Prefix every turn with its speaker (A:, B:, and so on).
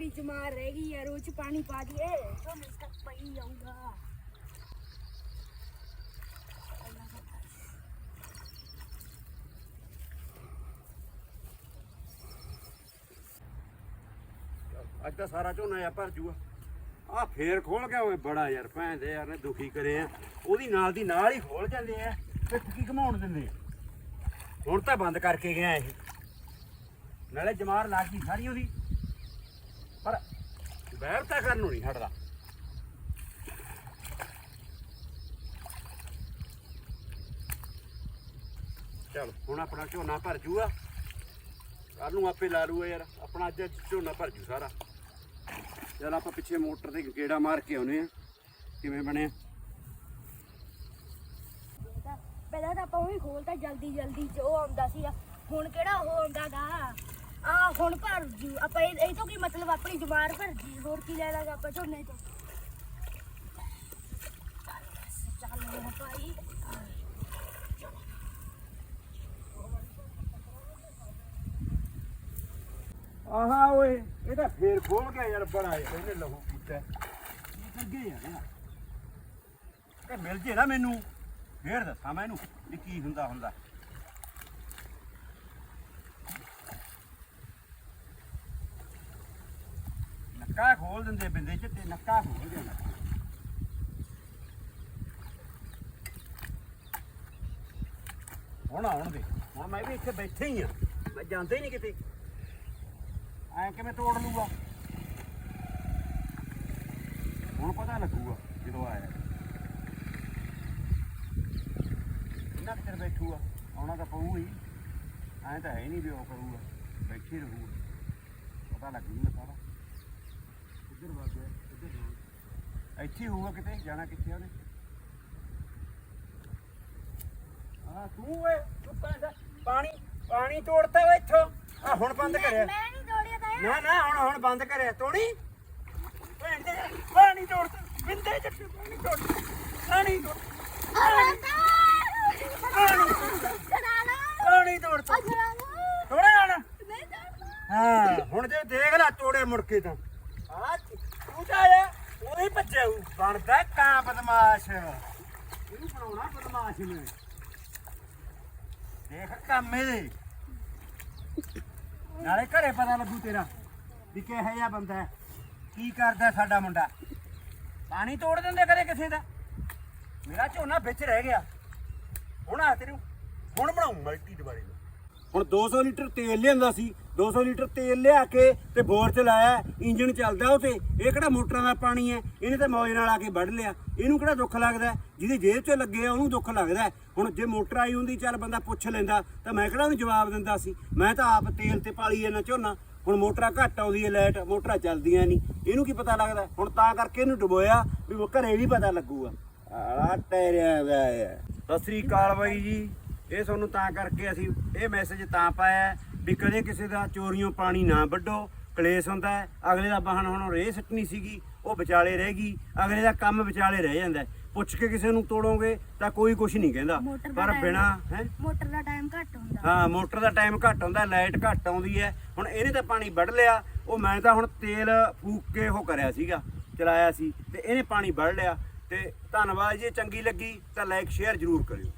A: ਆਪਣੀ ਜਮਾਰ ਰਹਿ ਗਈ ਯਾਰ ਉਹ ਚ ਪਾਣੀ ਪਾ ਦਈਏ। ਝੋਨੇ ਤੱਕ ਪਈ ਜਾਊਗਾ
B: ਅੱਜ ਤਾਂ ਸਾਰਾ ਝੋਨਾ ਆ ਭਰ ਜੂਗਾ। ਆ ਫੇਰ ਖੋਲ ਗਿਆ ਓਏ, ਬੜਾ ਯਾਰ, ਭੈਣ ਦੇ ਯਾਰ ਨੇ ਦੁਖੀ ਕਰੇ ਆ। ਉਹਦੀ ਨਾਲ ਦੀ ਨਾਲ ਹੀ ਖੋਲ ਜਾਂਦੇ ਆ ਪਿੱਠ ਕੀ ਘਮਾਉਣ ਦਿੰਦੇ ਹੁਣ ਤਾਂ ਬੰਦ ਕਰਕੇ ਗਿਆ ਇਹ। ਨਾਲੇ ਜਮਾਰ ਲੱਗ ਗਈ ਸਾਰੀ ਉਹਦੀ। ਪਰ ਬਹਿਰ ਤਾਂ ਕਰਨ ਨੂੰ ਨਹੀਂ ਹਟਦਾ। ਚਲ, ਹੁਣ ਆਪਣਾ ਝੋਨਾ ਭਰ ਜੂਗਾ। ਕੱਲ ਨੂੰ ਆਪੇ ਲਾ ਲੂਗਾ ਯਾਰ। ਆਪਣਾ ਅੱਜ ਝੋਨਾ ਭਰ ਜੂ ਸਾਰਾ। ਚਲ, ਆਪਾਂ ਪਿੱਛੇ ਮੋਟਰ ਤੇ ਗੇੜਾ ਮਾਰ ਕੇ ਆਉਨੇ ਆ ਕਿਵੇਂ ਬਣਿਆ?
A: ਪਹਿਲਾਂ ਤਾਂ ਆਪਾਂ ਉਹ ਵੀ ਖੋਲਤਾ ਜਲਦੀ ਜਲਦੀ ਚ ਉਹ ਆਉਂਦਾ ਸੀ ਹੁਣ ਕਿਹੜਾ ਉਹ ਆਉਂਦਾਗਾ ਆ ਹੁਣ ਭਰ ਜੂ, ਆਪਾਂ ਇਹ ਇਹ ਤੋਂ ਕੀ ਮਤਲਬ ਆਪਣੀ ਜਮਾਰ ਭਰ ਜੀ, ਹੋਰ ਕੀ ਲੈਣਾ ਗਾ ਆਪਾਂ ਝੋਨੇ ਤੋਂ? ਚੱਲ ਹੁਣ ਭਾਈ,
B: ਆਹਾ ਓਏ, ਇਹ ਤਾਂ ਫੇਰ ਖੋਲ ਗਿਆ ਯਾਰ ਬੜਾ ਇਹਨੇ ਲਹੂ ਪੀਤਾ। ਕੀ ਕਰ ਯਾਰ। ਇਹ ਮਿਲ ਜੇ ਨਾ ਮੈਨੂੰ, ਫੇਰ ਦੱਸਾਂ ਮੈਂ ਇਹਨੂੰ ਵੀ ਕੀ ਹੁੰਦਾ ਹੁੰਦਾ। ਨੱਕਾ ਖੋਲ ਦਿੰਦੇ ਬਿੰਦੇ ਚ ਤੇ ਨੱਕਾ ਖੋਲ ਦੇਣਾ ਹੁਣ ਆਉਣ ਦੇ। ਹੁਣ ਮੈਂ ਵੀ ਇੱਥੇ ਬੈਠੇ ਹੀ ਆ। ਮੈਂ ਜਾਂਦਾ ਹੀ ਨਹੀਂ ਕਿਤੇ। ਐ ਕਿਵੇਂ ਤੋੜ ਲੂਗਾ ਹੁਣ ਪਤਾ ਲੱਗੂਗਾ ਜਦੋਂ ਆਇਆ। ਕਿੰਨਾ ਕੁ ਚਿਰ ਬੈਠੂਗਾ, ਆਉਣਾ ਤਾਂ ਪਊ ਹੀ। ਐ ਤਾਂ ਹੈ ਨਹੀਂ ਵੀ ਉਹ ਕਰੂਗਾ। ਬੈਠੇ ਹੀ ਰਹੂਗਾ। ਪਤਾ ਲੱਗੂਗਾ ਸਾਰਾ। ਇੱਧਰ ਵਗ ਗਿਆ ਇੱਧਰ ਜਾਣਾ। ਇੱਥੇ ਹੋਊਗਾ ਕਿਤੇ ਜਾਣਾ ਕਿੱਥੇ ਆ ਉਹਨੇ? ਆ ਤੂੰ ਓਏ ਤੂੰ ਕਹਿੰਦਾ ਪਾਣੀ ਪਾਣੀ ਤੋੜਤਾ ਓਏ ਇੱਥੋਂ। ਆ ਹੁਣ ਬੰਦ ਕਰਿਆ।
A: ਮੈਂ ਨਹੀਂ ਤੋੜਿਆ ਤਾਂ।
B: ਨਾ ਨਾ ਹੁਣ ਹੁਣ ਬੰਦ ਕਰਿਆ। ਤੋੜੀ? ਭੈਣ ਦੇ ਪਾਣੀ ਤੋੜ ਬਿੰਦੇ ਚੱਟ ਪਾਣੀ ਤੋੜ ਪਾਣੀ ਤੋੜ
A: ਅਰੇ ਤਾਂ ਚੜਾ ਲਾ।
B: ਪਾਣੀ ਤੋੜ
A: ਆ ਚੜਾ ਲਾ।
B: ਤੋੜੇ ਜਾਣਾ
A: ਨਹੀਂ ਤੋੜਨਾ।
B: ਹਾਂ ਹੁਣ ਜੇ ਦੇਖ ਲੈ ਤੋੜੇ ਮੁੜ ਕੇ ਤਾਂ। ਆ ਤੂੰ ਤਾਂ ਆਇਆ ਉਹੀ ਭੱਜਿਆ ਹੂ ਬਣਦਾ ਕਾਂ ਬਦਮਾਸ਼। ਇਹਨੂੰ ਬਣਾਉਣਾ ਬਦਮਾਸ਼ ਨੇ ਦੇਖ ਕੰਮ ਇਹਦੇ। ਨਾਲੇ ਘਰੇ ਪਤਾ ਲੱਗੂ ਤੇਰਾ ਵੀ ਕਿਹੋ ਜਿਹਾ ਬੰਦਾ ਹੈ। ਕੀ ਕਰਦਾ ਸਾਡਾ ਮੁੰਡਾ? ਪਾਣੀ ਤੋੜ ਦਿੰਦੇ ਕਦੇ ਕਿਸੇ ਦਾ? ਮੇਰਾ ਝੋਨਾ ਵਿੱਚ ਰਹਿ ਗਿਆ। ਹੁਣ ਆ ਤੈਨੂੰ ਹੁਣ ਬਣਾਉਂ ਮਲਟੀ ਦੁਬਾਰੇ ਨੂੰ। ਹੁਣ 200 ਲੀਟਰ ਤੇਲ ਲਿਆਂਦਾ ਸੀ 200 ਲੀਟਰ ਤੇਲ ਲਿਆ ਕੇ ਤੇ ਬੋਰ ਚ ਲਾਇਆ ਇੰਜਨ ਚੱਲਦਾ ਉਹ ਤੇ ਇਹ ਕਿਹੜਾ ਮੋਟਰਾਂ ਦਾ ਪਾਣੀ ਹੈ? ਇਹਨੇ ਤਾਂ ਮੌਜ ਨਾਲ ਆ ਕੇ ਵੱਢ ਲਿਆ। ਇਹਨੂੰ ਕਿਹੜਾ ਦੁੱਖ ਲੱਗਦਾ ਹੈ? ਜਿਹਦੀ ਜੇਬ 'ਚ ਲੱਗੇ ਆ, ਉਹਨੂੰ ਦੁੱਖ ਲੱਗਦਾ ਹੁਣ ਜੇ ਮੋਟਰ ਆਈ ਹੁੰਦੀ, ਚੱਲ ਬੰਦਾ ਪੁੱਛ ਲੈਂਦਾ, ਤਾਂ ਮੈਂ ਕਿਹੜਾ ਉਹਨੂੰ ਜਵਾਬ ਦਿੰਦਾ ਸੀ? ਮੈਂ ਤਾਂ ਆਪ ਤੇਲ ਤੇ ਪਾਲੀ ਇਹਨਾਂ ਝੋਨਾ। ਹੁਣ ਮੋਟਰਾਂ ਘੱਟ ਆਉਂਦੀ ਹੈ ਲਾਈਟ, ਮੋਟਰਾਂ ਚੱਲਦੀਆਂ ਨਹੀਂ। ਇਹਨੂੰ ਕੀ ਪਤਾ ਲੱਗਦਾ? ਹੁਣ ਤਾਂ ਕਰਕੇ ਇਹਨੂੰ ਡੁਬੋਇਆ ਵੀ ਉਹ ਘਰੇ ਵੀ ਪਤਾ ਲੱਗੂਗਾ। ਆਲਾ ਟੈਰਿਆ ਦਾ ਸਤਿ ਸ੍ਰੀ ਅਕਾਲ ਬਾਈ ਜੀ। ਇਹ ਤੁਹਾਨੂੰ ਤਾਂ ਕਰਕੇ ਅਸੀਂ ਇਹ ਮੈਸੇਜ ਤਾਂ ਪਾਇਆ ਵੀ ਕਦੇ ਕਿਸੇ ਦਾ ਚੋਰੀਆਂ ਪਾਣੀ ਨਾ ਵੱਢੋ ਕਲੇਸ਼ ਹੁੰਦਾ ਅਗਲੇ ਦਾ ਬਾਹਨ ਹੁਣ ਰੇਹ ਸੱਟਣੀ ਸੀਗੀ ਉਹ ਵਿਚਾਲੇ ਰਹਿ ਗਈ ਅਗਲੇ ਦਾ ਕੰਮ ਵਿਚਾਲੇ ਰਹਿ ਜਾਂਦਾ। ਪੁੱਛ ਕੇ ਕਿਸੇ ਨੂੰ ਤੋੜੋਗੇ ਤਾਂ ਕੋਈ ਕੁਝ ਨਹੀਂ ਕਹਿੰਦਾ ਪਰ ਬਿਨਾ ਹੈ?
A: ਮੋਟਰ ਦਾ ਟਾਈਮ ਘੱਟ ਹੁੰਦਾ।
B: ਹਾਂ ਮੋਟਰ ਦਾ ਟਾਈਮ ਘੱਟ ਹੁੰਦਾ ਲਾਈਟ ਘੱਟ ਆਉਂਦੀ ਹੈ। ਹੁਣ ਇਹਨੇ ਤਾਂ ਪਾਣੀ ਵੱਢ ਲਿਆ ਉਹ ਮੈਂ ਤਾਂ ਹੁਣ ਤੇਲ ਫੂਕ ਕੇ ਉਹ ਕਰਿਆ ਸੀਗਾ ਚਲਾਇਆ ਸੀ ਤੇ ਇਹਨੇ ਪਾਣੀ ਵੱਢ ਲਿਆ ਤੇ ਧੰਨਵਾਦ ਜੀ ਚੰਗੀ ਲੱਗੀ ਤਾਂ ਲਾਈਕ ਸ਼ੇਅਰ ਜ਼ਰੂਰ ਕਰਿਓ।